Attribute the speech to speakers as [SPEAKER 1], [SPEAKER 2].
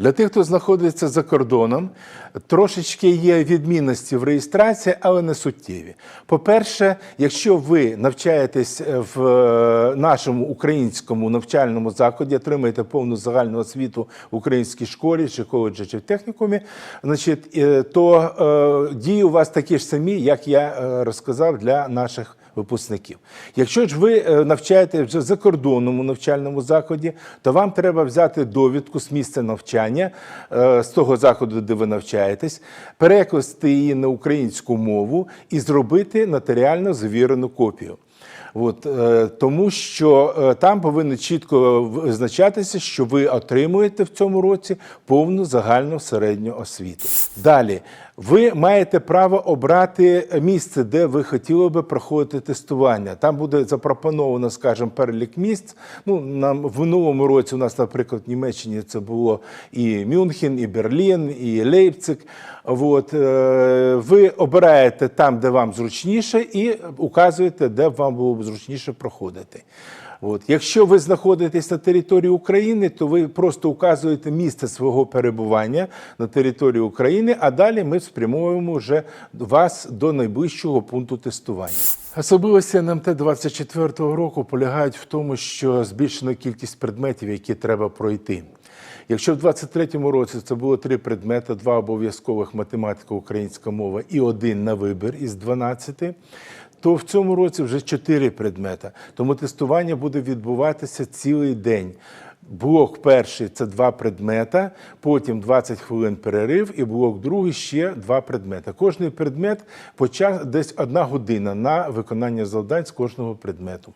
[SPEAKER 1] Для тих, хто знаходиться за кордоном, трошечки є відмінності в реєстрації, але не суттєві. По-перше, якщо ви навчаєтесь в е, нашому українському навчальному закладі, отримаєте повну загальну освіту в українській школі, чи коледжі, чи в технікумі, значить, е, то е, дії у вас такі ж самі, як я розказав для наших випускників. Якщо ж ви е, навчаєте вже в закордонному навчальному закладі, то вам треба взяти довідку з місця навчання е, з того заходу, де ви навчаєтесь, перекласти її на українську мову і зробити нотаріально завірену копію. От, е, тому що е, там повинно чітко визначатися, що ви отримуєте в цьому році повну загальну середню освіту. Далі, ви маєте право обрати місце, де ви хотіли би проходити тестування. Там буде запропоновано, скажімо, перелік місць. Ну, нам в минулому році у нас, наприклад, в Німеччині це було і Мюнхен, і Берлін, і Лейпциг. От, е, ви обираєте там, де вам зручніше, і указуєте, де вам було б зручніше проходити. От. Якщо ви знаходитесь на території України, то ви просто указуєте місце свого перебування на території України, а далі ми спрямовуємо вже вас до найближчого пункту тестування. Особливості НМТ 24 року полягають в тому, що збільшена кількість предметів, які треба пройти. Якщо в 23-му році це було три предмети, два обов'язкових математика, українська мова і один на вибір із 12, то в цьому році вже чотири предмета. Тому тестування буде відбуватися цілий день. Блок перший це два предмета, потім 20 хвилин перерив, і блок другий ще два предмета. Кожний предмет по час десь одна година на виконання завдань з кожного предмету.